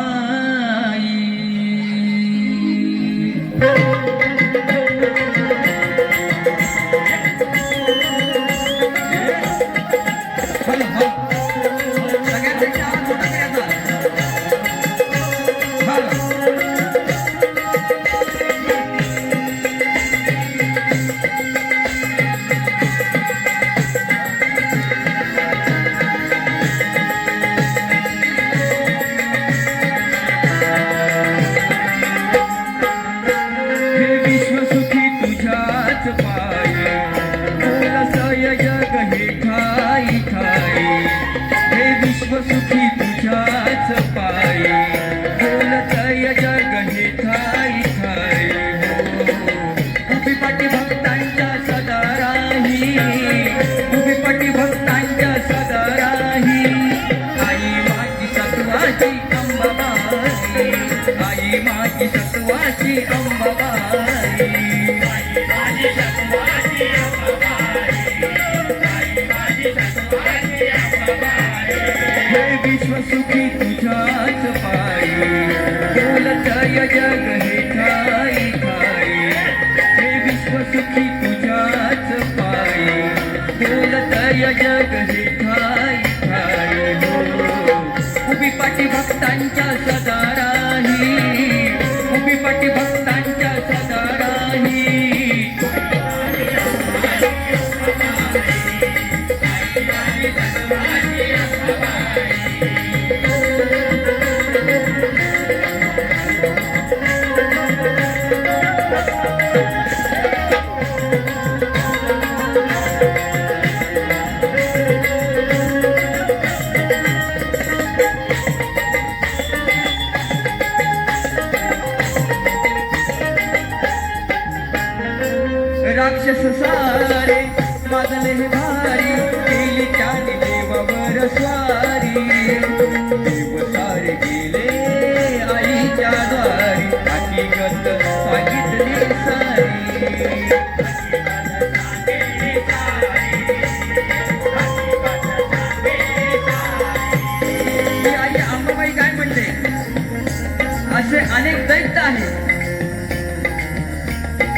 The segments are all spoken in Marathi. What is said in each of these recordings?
अंबाबाई हे विश्व सुखी तुझ्याच पायी बोलत जग हे ठाई ठाई हे विश्व सुखी तुझ्याच पायी बोलत जग हे ठाई ठाई हो उभी पाठी भक्तांच्या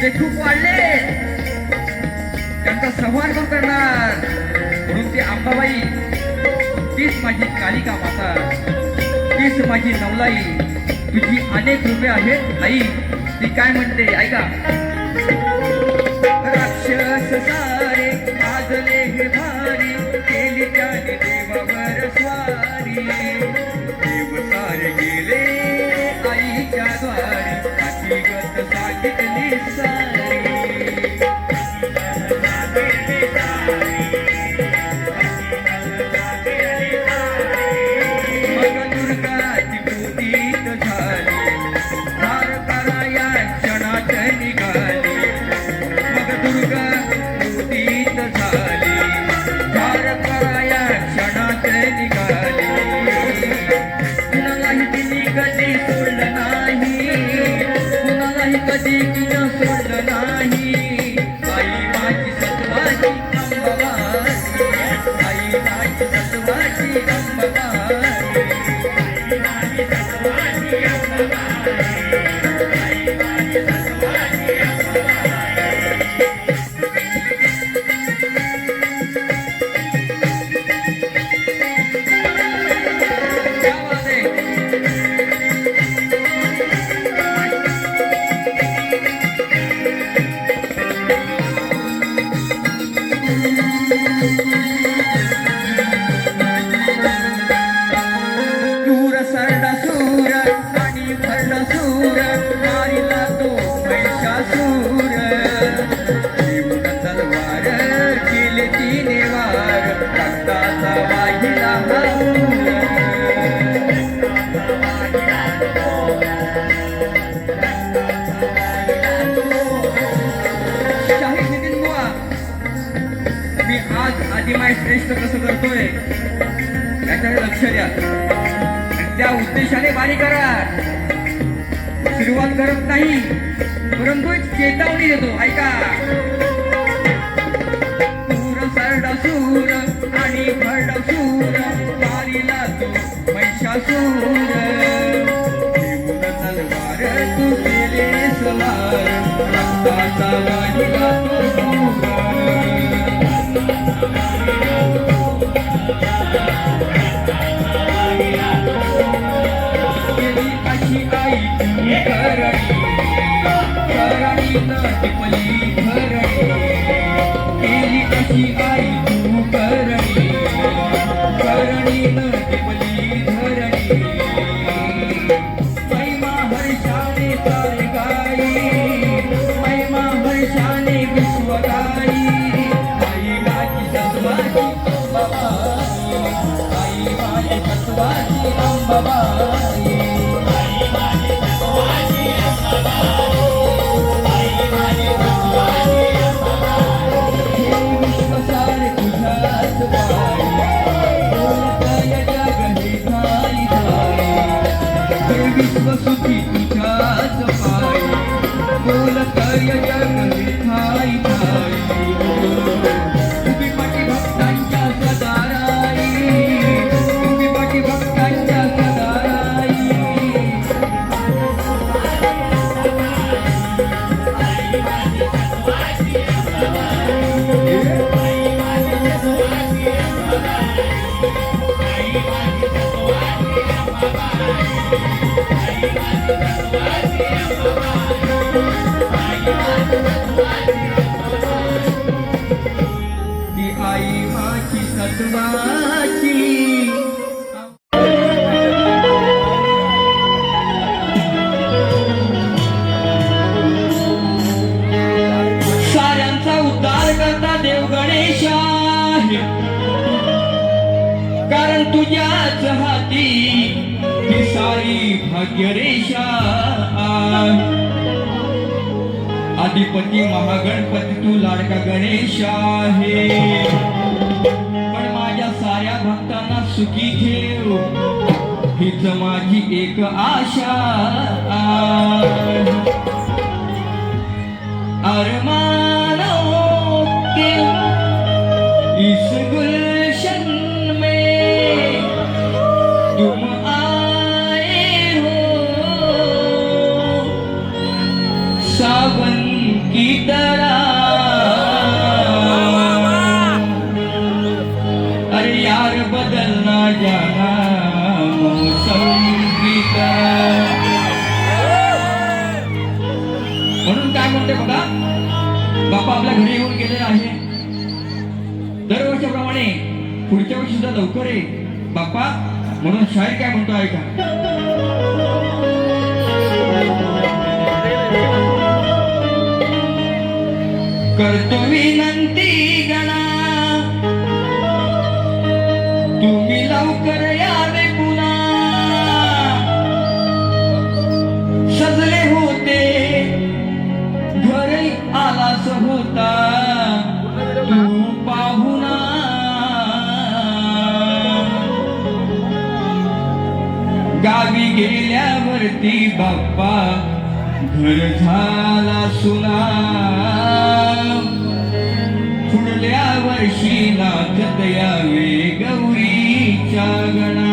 ते खूप वाढले. त्यांचा संहार पण करणार. म्हणून ती अंबाबाई तीच माझी कालिका माता. तीच माझी नवलाई. तुझी अनेक रूपे आहेत आई. ती काय म्हणते ऐका. राक्षस सारे माजले हे भारी. केली त्याने देवावर स्वारी. देव सारे गेले आईच्या द्वारी कार्य करा. सुरुवात करत नाही परंतु चेतावणी देतो. ऐका. सूर सरड सूर आणि भरड सूर मारिला तो महिषासूर. तू केले वाहिला करणी आई माझी सत्वाची साऱ्यांचा करता देव आहे कारण तुझ्याच हाती ही सारी भाग्यरेषा अधिपती महागणपती तू लाडका गणेश आहे पण माझ्या साऱ्या भक्तांना सुखी ठेव हीच माझी एक आशा आहे. दरवर्षाप्रमाणे पुढच्या वर्षी सुद्धा लवकर ये. बाप्पा म्हणून शाहीर काय म्हणतो ऐका करतो विनंती गणा. तुम्ही लवकर या गावी गेल्यावरती बाप्पा घर झाला सुना. पुढल्या वर्षी नाचत यावे गौरीच्या गणा.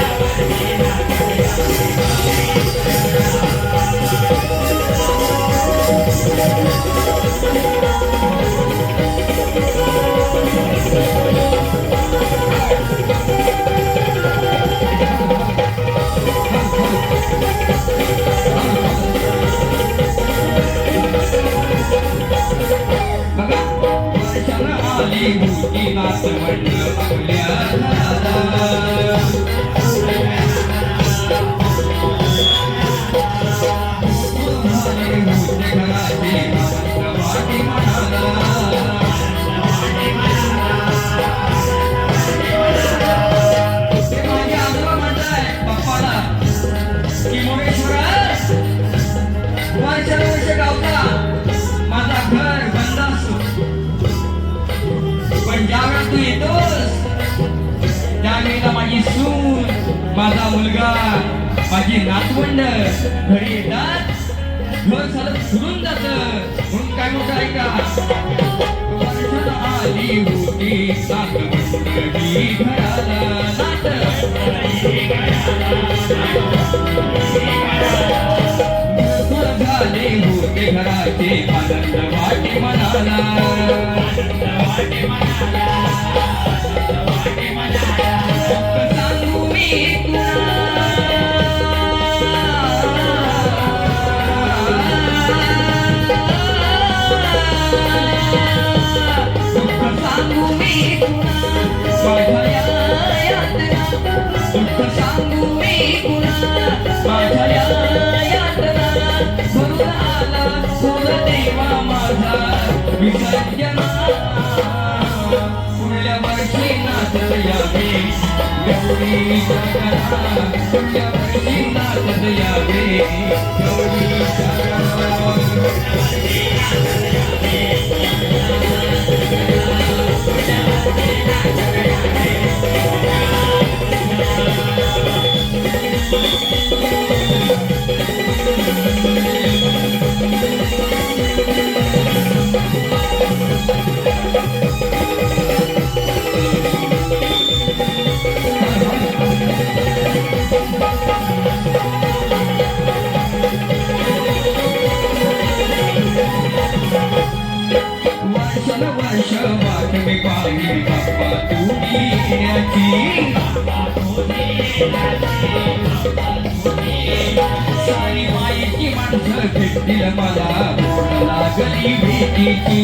वर्षाला आली होती नाचवंड माझा मुलगा. माझी नातवंड घरी येतात. घर झालं सुरून जात. म्हणून काय म्हणतो ऐका? आली होती नातवंडी घराला नात. झाले होते घराचे आनंद वाटे मनाला. आनंद वाटे तुला Yeah. गौरी भेटतील मला लागली भेटीची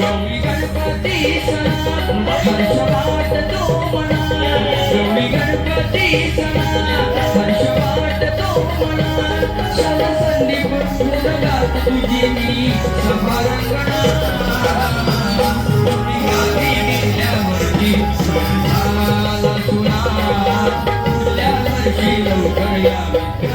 गौरी गणपती हर्ष वाटतो मना गौरी गणपती हर्ष वाटतो मना क्षण संदीप तुझी मी समारंगणा पुढल्या वर्षी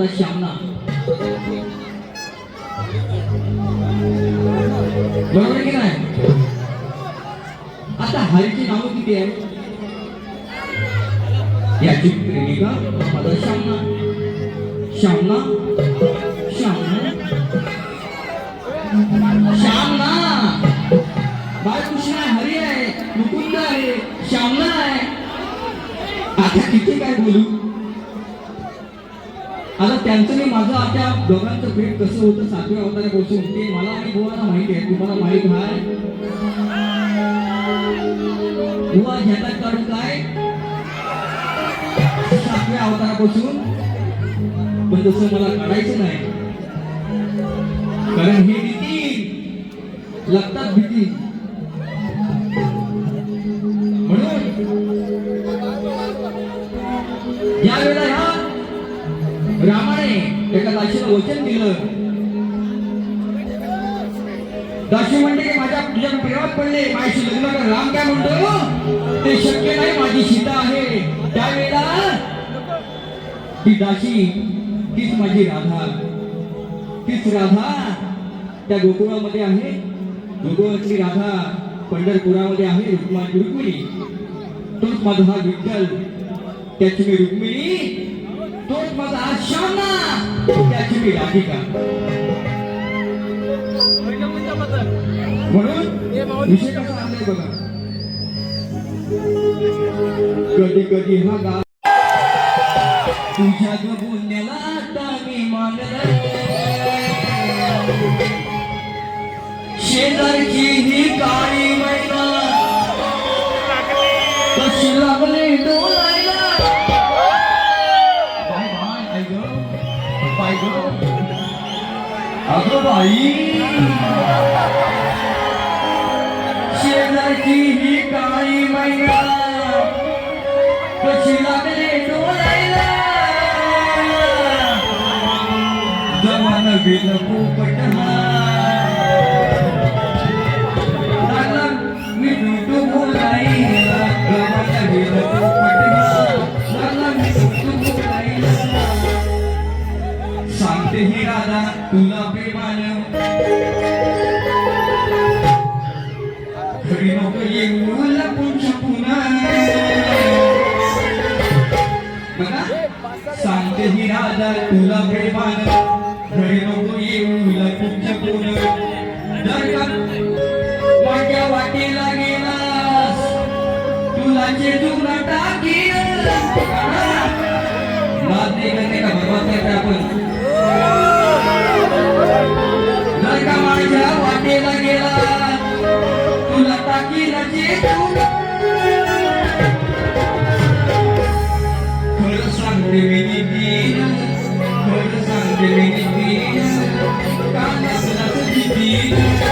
हा श्यामना बरोबर की नाही आता हरीची किती आहे याची प्रेमिका श्यामना श्यामना श्यामना श्यामना बाळकृष्ण हरी आहे मुकुंद आहे आहे आता किती काय बोलू आता त्यांचं मी माझं आता दोघांचं भेट कसं होतं सातव्या अवतारापासून ते मला आणि बुवाला माहिती आहे तुम्हाला माहीत आहे. बुवा घेतात काढून काय? सातव्या अवतारापासून पण तसं मला काढायचं नाही. कारण हे भीती लागतात भीती. म्हणून या वेळेला एका दाशीला वचन दिलं. दाशी म्हणते की माझ्या तुझ्या प्रेमात पडले. माझ्याशी लग्न कर. राम काय म्हणतो हो? ते शक्य नाही. माझी सीता आहे. त्यावेळेला ती दाशी तीच माझी राधा. तीच राधा त्या गोकुळामध्ये आहे. गोकुळातली राधा पंढरपुरामध्ये आहे रुक्मा रुक्मिणी. तोच माझा हा विठ्ठल. त्याची मी रुक्मिणी. तोच माझा हा श्यामा यशस्वी राधिका म्हणून विषय कसा बघा. कधी कधी हा गा तुझ्या बोलण्याला मी मान शेजारची ही काय बाई. शेजारची ही काळी मैना. कशी लागली डोलायला जमान गेलं पोपट ही राजा तुला प्रेमान. घरी नको येऊ लपून छपून जर माझ्या वाटेला गेलास तुला चेतून टाकी रात नाही करते का करते आपण? जर का माझ्या वाटेला गेला तुला टाकील चेतून. खरं सांगते मी नीतीन सांगते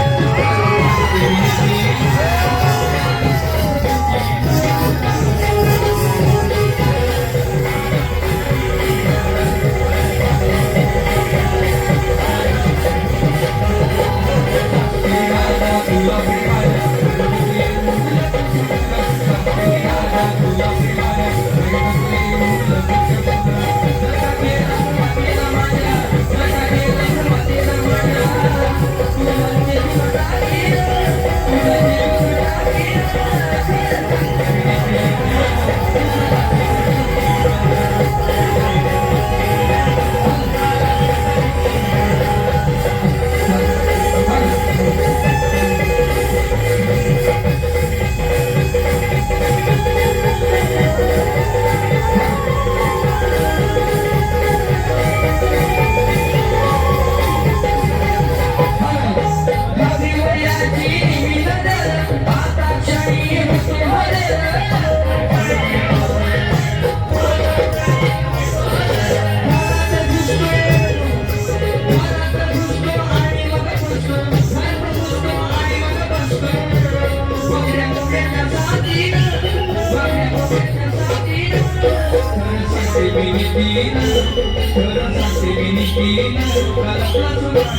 Amen.